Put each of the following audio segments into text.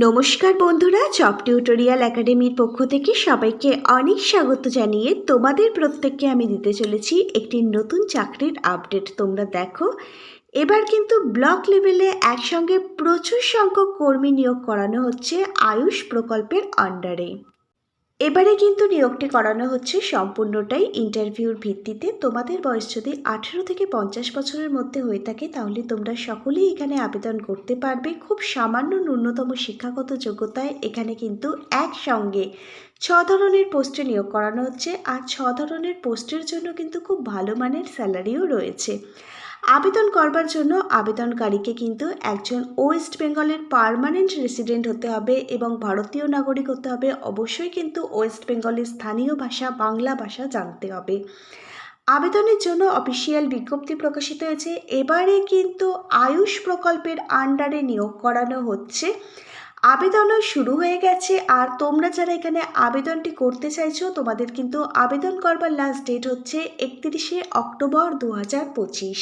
নমস্কার বন্ধুরা chop tutorial একাডেমির পক্ষ থেকে সবাইকে অনেক স্বাগত জানিয়ে তোমাদের প্রত্যেককে আমি দিতে চলেছি একটি নতুন চাকরির আপডেট তোমরা দেখো, এবার কিন্তু ব্লক লেভেলে একসঙ্গে প্রচুর সংখ্যক কর্মী নিয়োগ করানো হচ্ছে আয়ুষ প্রকল্পের আন্ডারে এবারে কিন্তু নিয়োগটি করানো হচ্ছে সম্পূর্ণটাই ইন্টারভিউর ভিত্তিতে। তোমাদের বয়স যদি আঠেরো থেকে পঞ্চাশ বছরের মধ্যে হয়ে থাকে, তাহলে তোমরা সকলেই এখানে আবেদন করতে পারবে খুব সামান্য ন্যূনতম শিক্ষাগত যোগ্যতায়। এখানে কিন্তু একসঙ্গে ছ ধরনের পোস্টে নিয়োগ করানো হচ্ছে। আর ছ ধরনের পোস্টের জন্য কিন্তু খুব ভালো মানের স্যালারিও রয়েছে। আবেদন করবার জন্য আবেদনকারীকে কিন্তু একজন ওয়েস্ট বেঙ্গলের পার্মানেন্ট রেসিডেন্ট হতে হবে এবং ভারতীয় নাগরিক হতে হবে। অবশ্যই কিন্তু ওয়েস্ট বেঙ্গলের স্থানীয় ভাষা, বাংলা ভাষা জানতে হবে। আবেদনের জন্য অফিসিয়াল বিজ্ঞপ্তি প্রকাশিত হয়েছে। এবারে কিন্তু আয়ুষ প্রকল্পের আন্ডারে নিয়োগ করানো হচ্ছে। আবেদনও শুরু হয়ে গেছে। আর তোমরা যারা এখানে আবেদনটি করতে চাইছো, তোমাদের কিন্তু আবেদন করবার লাস্ট ডেট হচ্ছে একত্রিশে অক্টোবর দু হাজার পঁচিশ।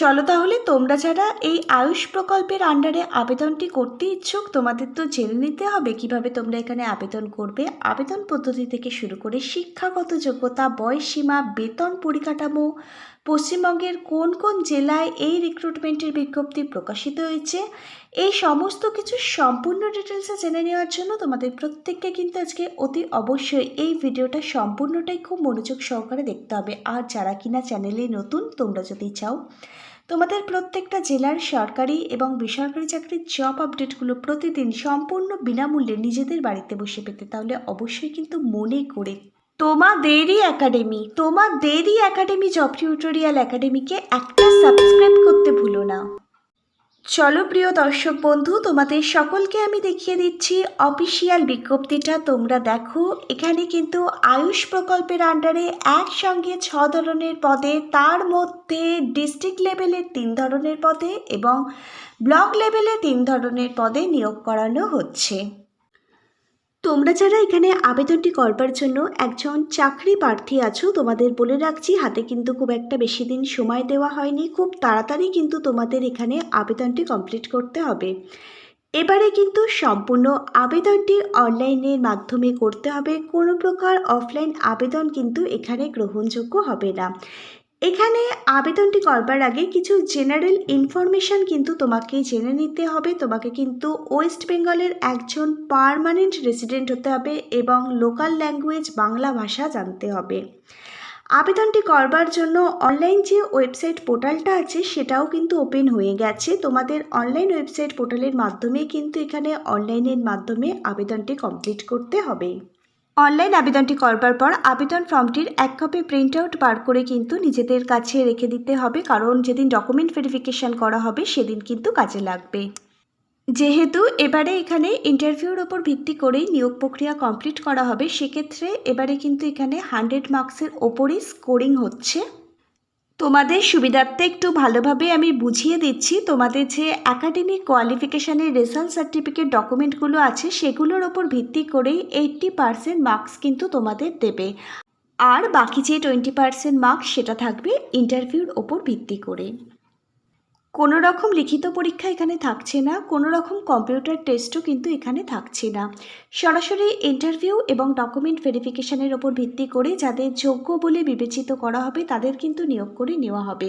চলো তাহলে তোমরা যারা এই আয়ুষ প্রকল্পের আন্ডারে আবেদনটি করতে ইচ্ছুক, তোমাদের তো জেনে নিতে হবে কীভাবে তোমরা এখানে আবেদন করবে। আবেদন পদ্ধতি থেকে শুরু করে শিক্ষাগত যোগ্যতা, বয়সসীমা, বেতন পরিকাঠামো, পশ্চিমবঙ্গের কোন কোন জেলায় এই রিক্রুটমেন্টের বিজ্ঞপ্তি প্রকাশিত হয়েছে, এই সমস্ত কিছু সম্পূর্ণ ডিটেলসে জেনে নেওয়ার জন্য তোমাদের প্রত্যেককে কিন্তু আজকে অতি অবশ্যই এই ভিডিওটা সম্পূর্ণটাই খুব মনোযোগ সহকারে দেখতে হবে। আর যারা কিনা চ্যানেলে নতুন, তোমরা যদি চাও তোমাদের প্রত্যেকটা জেলার সরকারি এবং বেসরকারি চাকরির জব আপডেটগুলো প্রতিদিন সম্পূর্ণ বিনামূল্যে নিজেদের বাড়িতে বসে পেতে, তাহলে অবশ্যই কিন্তু মনে করে। তোমাদেরই একাডেমি তোমাদেরই একাডেমি জব টিউটোরিয়াল একাডেমিকে একটা সাবস্ক্রাইব করতে ভুলো না। চলো প্রিয় দর্শক বন্ধু, তোমাদের সকলকে আমি দেখিয়ে দিচ্ছি অফিসিয়াল বিজ্ঞপ্তিটা। তোমরা দেখো, এখানে কিন্তু আয়ুষ প্রকল্পের আন্ডারে একসঙ্গে ছ ধরনের পদে, তার মধ্যে ডিস্ট্রিক্ট লেভেলে তিন ধরনের পদে এবং ব্লক লেভেলে তিন ধরনের পদে নিয়োগ করানো হচ্ছে। তোমরা যারা এখানে আবেদনটি করবার জন্য একজন চাকরি প্রার্থী আছো, তোমাদের বলে রাখছি, হাতে কিন্তু খুব একটা বেশি দিন সময় দেওয়া হয়নি। খুব তাড়াতাড়ি কিন্তু তোমাদের এখানে আবেদনটি কমপ্লিট করতে হবে। এবারে কিন্তু সম্পূর্ণ আবেদনটি অনলাইনের মাধ্যমে করতে হবে। কোনো প্রকার অফলাইন আবেদন কিন্তু এখানে গ্রহণযোগ্য হবে না। এখানে আবেদনটি করবার আগে কিছু জেনারেল ইনফরমেশন কিন্তু তোমাকে জেনে নিতে হবে। তোমাকে কিন্তু ওয়েস্ট বেঙ্গলের একজন পার্মানেন্ট রেসিডেন্ট হতে হবে এবং লোকাল ল্যাঙ্গুয়েজ বাংলা ভাষা জানতে হবে। আবেদনটি করবার জন্য অনলাইন যে ওয়েবসাইট পোর্টালটা আছে, সেটাও কিন্তু ওপেন হয়ে গেছে। তোমাদের অনলাইন ওয়েবসাইট পোর্টালের মাধ্যমে কিন্তু এখানে অনলাইনের মাধ্যমে আবেদনটি কমপ্লিট করতে হবে। অনলাইন আবেদনটি করবার পর আবেদন ফর্মটির এক কপি প্রিন্ট আউট বার করে কিন্তু নিজেদের কাছে রেখে দিতে হবে। কারণ যেদিন ডকুমেন্ট ভেরিফিকেশান করা হবে, সেদিন কিন্তু কাজে লাগবে। যেহেতু এবারে এখানে ইন্টারভিউর ওপর ভিত্তি করেই নিয়োগ প্রক্রিয়া কমপ্লিট করা হবে, সেক্ষেত্রে এবারে কিন্তু এখানে হান্ড্রেড মার্কসের ওপরই স্কোরিং হচ্ছে। তোমাদের সুবিধার্থে একটু ভালোভাবে আমি বুঝিয়ে দিচ্ছি তোমাদের যে একাডেমিক কোয়ালিফিকেশানের রেজাল্ট সার্টিফিকেট ডকুমেন্টগুলো আছে, সেগুলোর ওপর ভিত্তি করেই এইটটি পারসেন্ট মার্কস কিন্তু তোমাদের দেবে। আর বাকি যে টোয়েন্টি পারসেন্ট মার্কস সেটা থাকবে ইন্টারভিউর ওপর ভিত্তি করে। কোনো রকম লিখিত পরীক্ষা এখানে থাকছে না কোনো রকম কম্পিউটার টেস্টও কিন্তু এখানে থাকছে না। সরাসরি ইন্টারভিউ এবং ডকুমেন্ট ভেরিফিকেশনের ওপর ভিত্তি করে যাদের যোগ্য বলে বিবেচিত করা হবে, তাদের কিন্তু নিয়োগ করে নেওয়া হবে।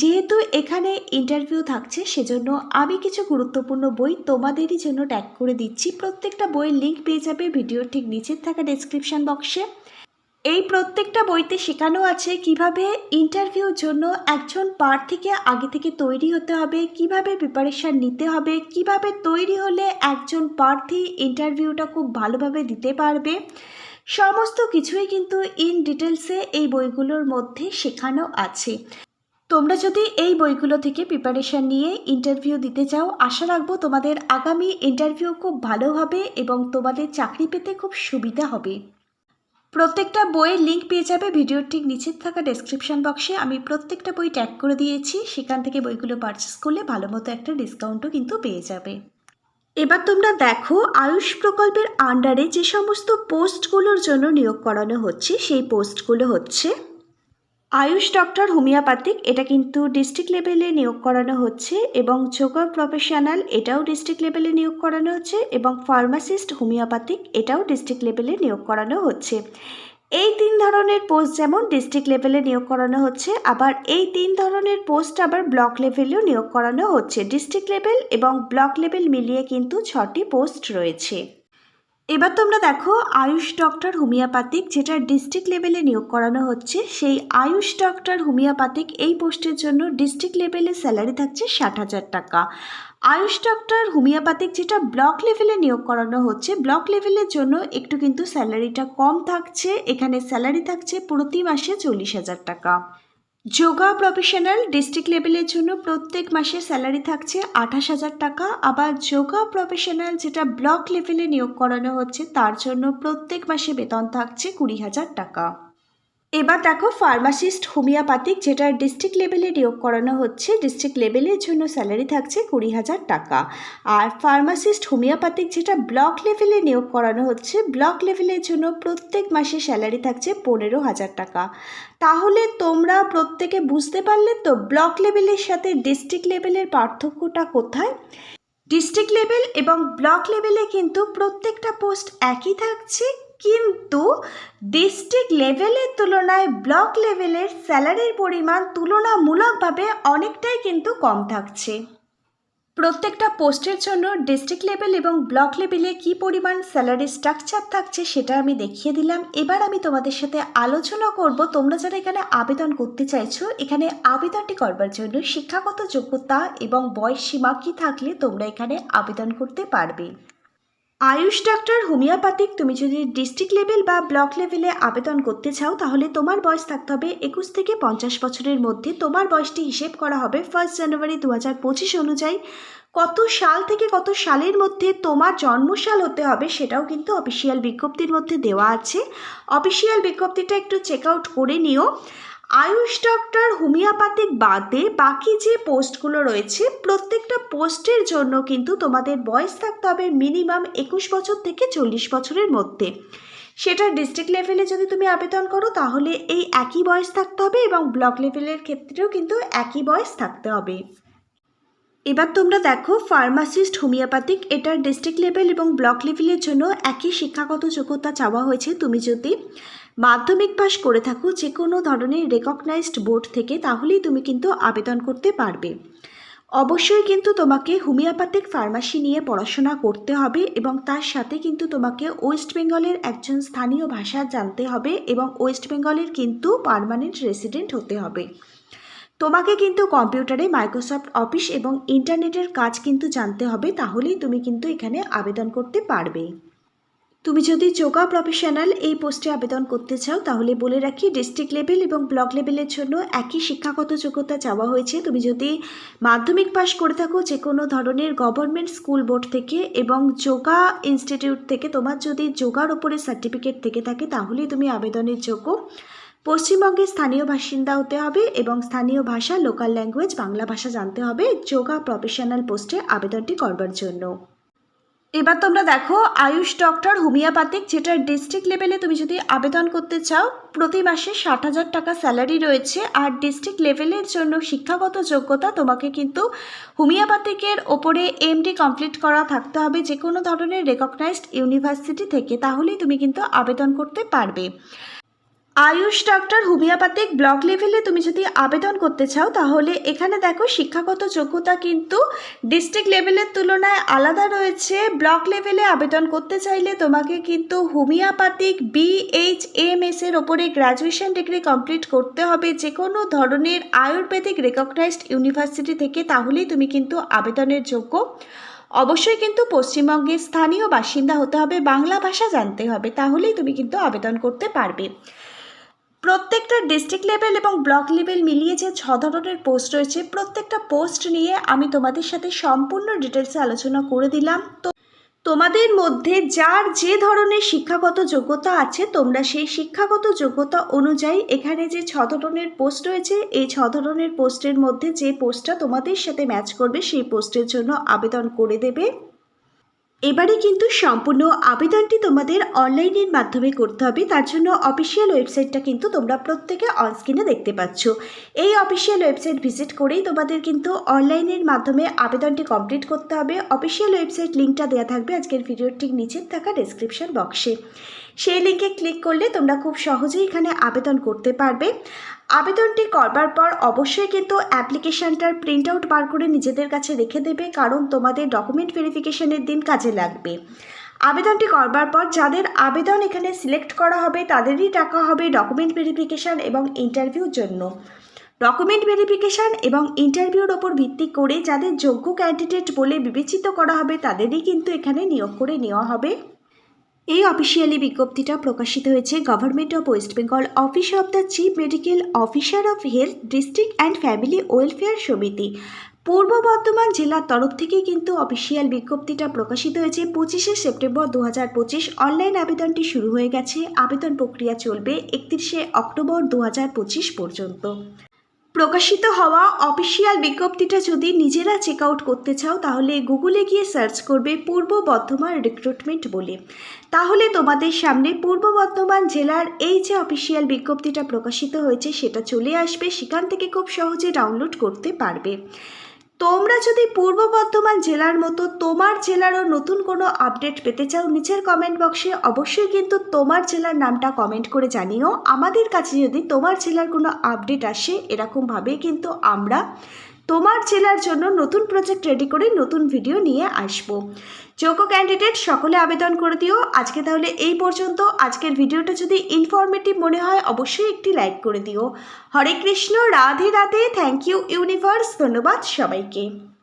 যেহেতু এখানে ইন্টারভিউ থাকছে, সেজন্য আমি কিছু গুরুত্বপূর্ণ বই তোমাদেরই জন্য ট্যাগ করে দিচ্ছি। প্রত্যেকটা বইয়ের লিঙ্ক পেয়ে যাবে, ভিডিওর ঠিক নিচের থাকা ডেসক্রিপশন বক্সে এই প্রত্যেকটা বইতে শেখানো আছে কীভাবে ইন্টারভিউর জন্য একজন প্রার্থীকে আগে থেকে তৈরি হতে হবে, কীভাবে প্রিপারেশান নিতে হবে, কীভাবে তৈরি হলে একজন প্রার্থী ইন্টারভিউটা খুব ভালোভাবে দিতে পারবে। সমস্ত কিছুই কিন্তু ইন ডিটেলসে এই বইগুলোর মধ্যে শেখানো আছে। তোমরা যদি এই বইগুলো থেকে প্রিপারেশান নিয়ে ইন্টারভিউ দিতে চাও, আশা রাখব তোমাদের আগামী ইন্টারভিউ খুব ভালো হবে এবং তোমাদের চাকরি পেতে খুব সুবিধা হবে। প্রত্যেকটা বইয়ের লিঙ্ক পেয়ে যাবে, ভিডিওর ঠিক নিচে থাকা ডেসক্রিপশন বক্সে আমি প্রত্যেকটা বই ট্যাগ করে দিয়েছি, সেখান থেকে বইগুলো পারচেস করলে ভালো মতো একটা ডিসকাউন্টও কিন্তু পেয়ে যাবে। এবার তোমরা দেখো, আয়ুষ প্রকল্পের আন্ডারে যে সমস্ত পোস্টগুলোর জন্য নিয়োগ করানো হচ্ছে, সেই পোস্টগুলো হচ্ছে আয়ুষ ডক্টর হোমিওপ্যাথিক, এটা কিন্তু ডিস্ট্রিক্ট লেভেলে নিয়োগ করানো হচ্ছে এবং যোগা প্রফেশনাল, এটাও ডিস্ট্রিক্ট লেভেলে নিয়োগ করানো হচ্ছে এবং ফার্মাসিস্ট হোমিওপ্যাথিক, এটাও ডিস্ট্রিক্ট লেভেলে নিয়োগ করানো হচ্ছে। এই তিন ধরনের পোস্ট যেমন ডিস্ট্রিক্ট লেভেলে নিয়োগ করানো হচ্ছে, আবার এই তিন ধরনের পোস্ট আবার ব্লক লেভেলেও নিয়োগ করানো হচ্ছে। ডিস্ট্রিক্ট লেভেল এবং ব্লক লেভেল মিলিয়ে কিন্তু ছটি পোস্ট রয়েছে। এবার তোমরা দেখো আয়ুষ ডক্টর হোমিওপ্যাথিক যেটা ডিস্ট্রিক্ট লেভেলে নিয়োগ করানো হচ্ছে, সেই আয়ুষ ডক্টর হোমিওপ্যাথিক এই পোস্টের জন্য ডিস্ট্রিক্ট লেভেলে স্যালারি থাকছে ষাট হাজার টাকা। আয়ুষ ডক্টর হোমিওপ্যাথিক, যেটা ব্লক লেভেলে নিয়োগ করানো হচ্ছে, ব্লক লেভেলের জন্য একটু কিন্তু স্যালারিটা কম থাকছে, এখানে স্যালারি থাকছে প্রতি মাসে চল্লিশ হাজার টাকা। যোগা প্রফেশনাল ডিস্ট্রিক্ট লেভেলের জন্য প্রত্যেক মাসে স্যালারি থাকছে আঠাশ হাজার টাকা। আবার যোগা প্রফেশনাল যেটা ব্লক লেভেলে নিয়োগ করানো হচ্ছে, তার জন্য প্রত্যেক মাসে বেতন থাকছে কুড়ি হাজার টাকা। এবার দেখো ফার্মাসিস্ট, হোমিওপ্যাথিক যেটা ডিস্ট্রিক্ট লেভেলে নিয়োগ করানো হচ্ছে, ডিস্ট্রিক্ট লেভেলের জন্য স্যালারি থাকছে কুড়ি হাজার টাকা। আর ফার্মাসিস্ট, হোমিওপ্যাথিক, যেটা ব্লক লেভেলে নিয়োগ করানো হচ্ছে, ব্লক লেভেলের জন্য প্রত্যেক মাসে স্যালারি থাকছে পনেরো হাজার টাকা। তাহলে তোমরা প্রত্যেকে বুঝতে পারলে তো ব্লক লেভেলের সাথে ডিস্ট্রিক্ট লেভেলের পার্থক্যটা কোথায়? ডিস্ট্রিক্ট লেভেল এবং ব্লক লেভেলে কিন্তু প্রত্যেকটা পোস্ট একই থাকছে কিন্তু ডিস্ট্রিক্ট লেভেলের তুলনায় ব্লক লেভেলের স্যালারির পরিমাণ তুলনামূলকভাবে অনেকটাই কিন্তু কম থাকছে। প্রত্যেকটা পোস্টের জন্য ডিস্ট্রিক্ট লেভেল এবং ব্লক লেভেলে কি পরিমাণ স্যালারি স্ট্রাকচার থাকছে সেটা আমি দেখিয়ে দিলাম। এবার আমি তোমাদের সাথে আলোচনা করব, তোমরা যারা এখানে আবেদন করতে চাইছো, এখানে আবেদনটি করবার জন্য শিক্ষাগত যোগ্যতা এবং বয়স সীমা কী থাকলে তোমরা এখানে আবেদন করতে পারবে। আয়ুষ ডাক্তার, হোমিওপ্যাথিক, তুমি যদি ডিস্ট্রিক্ট লেভেল বা ব্লক লেভেলে আবেদন করতে চাও, তাহলে তোমার বয়স থাকতে হবে একুশ থেকে পঞ্চাশ বছরের মধ্যে। তোমার বয়সটি হিসেব করা হবে ফার্স্ট জানুয়ারি দু হাজার পঁচিশ অনুযায়ী। কত সাল থেকে কত সালের মধ্যে তোমার জন্মসাল হতে হবে সেটাও কিন্তু অফিসিয়াল বিজ্ঞপ্তির মধ্যে দেওয়া আছে। অফিসিয়াল বিজ্ঞপ্তিটা একটু চেক আউট করে নিও। আয়ুষ ডক্টর হোমিওপ্যাথিক বাদে বাকি যে পোস্টগুলো রয়েছে, প্রত্যেকটা পোস্টের জন্য কিন্তু তোমাদের বয়স থাকতে হবে মিনিমাম একুশ বছর থেকে চল্লিশ বছরের মধ্যে। সেটা ডিস্ট্রিক্ট লেভেলে যদি তুমি আবেদন করো, তাহলে এই একই বয়স থাকতে হবে এবং ব্লক লেভেলের ক্ষেত্রেও কিন্তু একই বয়স থাকতে হবে। এবার তোমরা দেখো ফার্মাসিস্ট হোমিওপ্যাথিক এটার ডিস্ট্রিক্ট লেভেল এবং ব্লক লেভেলের জন্য একই শিক্ষাগত যোগ্যতা চাওয়া হয়েছে। তুমি যদি মাধ্যমিক পাশ করে থাকো, যে কোনো ধরনের রেকগনাইজড বোর্ড থেকে, তাহলেই তুমি কিন্তু আবেদন করতে পারবে। অবশ্যই কিন্তু তোমাকে হোমিওপ্যাথিক ফার্মাসি নিয়ে পড়াশোনা করতে হবে এবং তার সাথে কিন্তু তোমাকে ওয়েস্ট বেঙ্গলের একজন স্থানীয় ভাষা জানতে হবে এবং ওয়েস্ট বেঙ্গলের কিন্তু পার্মানেন্ট রেসিডেন্ট হতে হবে। তোমাকে কিন্তু কম্পিউটারে মাইক্রোসফট অফিস এবং ইন্টারনেটের কাজ কিন্তু জানতে হবে, তাহলেই তুমি কিন্তু এখানে আবেদন করতে পারবে। তুমি যদি যোগা প্রফেশনাল এই পোস্টে আবেদন করতে চাও, তাহলে বলে রাখি ডিস্ট্রিক্ট লেভেল এবং ব্লক লেভেলের জন্য একই শিক্ষাগত যোগ্যতা চাওয়া হয়েছে। তুমি যদি মাধ্যমিক পাশ করে থাকো যে কোনো ধরনের গভর্নমেন্ট স্কুল বোর্ড থেকে এবং যোগা ইনস্টিটিউট থেকে তোমার যদি যোগার ওপরে সার্টিফিকেট থেকে থাকে তাহলেই তুমি আবেদনের যোগ্য। পশ্চিমবঙ্গের স্থানীয় বাসিন্দা হতে হবে এবং স্থানীয় ভাষা লোকাল ল্যাঙ্গুয়েজ বাংলা ভাষা জানতে হবে যোগা প্রফেশনাল পোস্টে আবেদনটি করবার জন্য। এবার তোমরা দেখো, আয়ুষ ডক্টর হোমিওপ্যাথিক যেটা ডিস্ট্রিক্ট লেভেলে তুমি যদি আবেদন করতে চাও, প্রতি মাসে ষাট হাজার টাকা স্যালারি রয়েছে। আর ডিস্ট্রিক্ট লেভেলের জন্য শিক্ষাগত যোগ্যতা তোমাকে কিন্তু হোমিওপ্যাথিকের ওপরে এমডি কমপ্লিট করা থাকতে হবে যে কোনো ধরনের রেকগনাইজড ইউনিভার্সিটি থেকে, তাহলেই তুমি কিন্তু আবেদন করতে পারবে। আয়ুষ ডক্টর হোমিওপ্যাথিক ব্লক লেভেলে তুমি যদি আবেদন করতে চাও, তাহলে এখানে দেখো শিক্ষাগত যোগ্যতা কিন্তু ডিস্ট্রিক্ট লেভেলের তুলনায় আলাদা রয়েছে। ব্লক লেভেলে আবেদন করতে চাইলে তোমাকে কিন্তু হোমিওপ্যাথিক বিএইচ এম এস এর ওপরে গ্র্যাজুয়েশন ডিগ্রি কমপ্লিট করতে হবে। যে কোনো ধরনের আয়ুর্বেদিক রেকগনাইজড ইউনিভার্সিটি থেকে তাহলেই তুমি কিন্তু আবেদনের যোগ্য। অবশ্যই কিন্তু পশ্চিমবঙ্গের স্থানীয় বাসিন্দা হতে হবে, বাংলা ভাষা জানতে হবে, তাহলেই তুমি কিন্তু আবেদন করতে পারবে। প্রত্যেকটা ডিস্ট্রিক্ট লেভেল এবং ব্লক লেভেল মিলিয়ে যে ছ ধরনের পোস্ট রয়েছে, প্রত্যেকটা পোস্ট নিয়ে আমি তোমাদের সাথে সম্পূর্ণ ডিটেলসে আলোচনা করে দিলাম। তো তোমাদের মধ্যে যার যে ধরনের শিক্ষাগত যোগ্যতা আছে, তোমরা সেই শিক্ষাগত যোগ্যতা অনুযায়ী এখানে যে ছ ধরনের পোস্ট রয়েছে, এই ছ ধরনের পোস্টের মধ্যে যে পোস্টটা তোমাদের সাথে ম্যাচ করবে, সেই পোস্টের জন্য আবেদন করে দেবে। এবারে কিন্তু সম্পূর্ণ আবেদনটি তোমাদের অনলাইনের মাধ্যমে করতে হবে। তার জন্য অফিসিয়াল ওয়েবসাইটটা কিন্তু তোমরা প্রত্যেকে অনস্ক্রিনে দেখতে পাচ্ছ। এই অফিসিয়াল ওয়েবসাইট ভিজিট করেই তোমাদের কিন্তু অনলাইনের মাধ্যমে আবেদনটি কমপ্লিট করতে হবে। অফিসিয়াল ওয়েবসাইট লিঙ্কটা দেওয়া থাকবে আজকের ভিডিওর ঠিক নিচের থাকা ডেসক্রিপশন বক্সে সেই লিঙ্কে ক্লিক করলে তোমরা খুব সহজেই এখানে আবেদন করতে পারবে। আবেদনটি করবার পর অবশ্যই কিন্তু অ্যাপ্লিকেশনটার প্রিন্ট আউট বার করে নিজেদের কাছে রেখে দেবে, কারণ তোমাদের ডকুমেন্ট ভেরিফিকেশনের দিন কাজে লাগবে। আবেদনটি করবার পর যাদের আবেদন এখানে সিলেক্ট করা হবে, তাদেরই টাকা হবে ডকুমেন্ট ভেরিফিকেশান এবং ইন্টারভিউর জন্য। ডকুমেন্ট ভেরিফিকেশন এবং ইন্টারভিউর ওপর ভিত্তি করে যাদের যোগ্য ক্যান্ডিডেট বলে বিবেচিত করা হবে, তাদেরই কিন্তু এখানে নিয়োগ করে নেওয়া হবে। এই অফিসিয়ালি বিজ্ঞপ্তিটা প্রকাশিত হয়েছে government of West Bengal office of the chief medical officer of health district and family welfare সমিতি পূর্ব বর্ধমান জেলার তরফ থেকে কিন্তু অফিসিয়াল বিজ্ঞপ্তিটা প্রকাশিত হয়েছে পঁচিশে সেপ্টেম্বর দু হাজার পঁচিশ। অনলাইন আবেদনটি শুরু হয়ে গেছে। আবেদন প্রক্রিয়া চলবে একত্রিশে অক্টোবর দু হাজার পঁচিশ পর্যন্ত। প্রকাশিত হওয়া অফিসিয়াল বিজ্ঞপ্তিটা যদি নিজেরা চেক আউট করতে চাও, তাহলে গুগলে গিয়ে সার্চ করবে পূর্ব বর্ধমান রিক্রুটমেন্ট বলে। তাহলে তোমাদের সামনে পূর্ব বর্ধমান জেলার এই যে অফিসিয়াল বিজ্ঞপ্তিটা প্রকাশিত হয়েছে, সেটা চলে আসবে। সেখান থেকে খুব সহজে ডাউনলোড করতে পারবে। তোমরা যদি পূর্ব বর্ধমান জেলার মতো তোমার জেলারও নতুন কোনো আপডেট পেতে চাও, নিচের কমেন্ট বক্সে অবশ্যই কিন্তু তোমার জেলার নামটা কমেন্ট করে জানিও। আমাদের কাছে যদি তোমার জেলার কোনো আপডেট আসে, এরকমভাবেই কিন্তু আমরা তোমার জেলার জন্য নতুন প্রজেক্ট রেডি করে নতুন ভিডিও নিয়ে আসব। যোগ্য ক্যান্ডিডেট সকলে আবেদন করে দিও। আজকে তাহলে এই পর্যন্ত। আজকের ভিডিওটা যদি ইনফরমেটিভ মনে হয়, অবশ্যই একটি লাইক করে দিও। Hare Krishna, Radhe Radhe. Thank you universe ধন্যবাদ সবাইকে।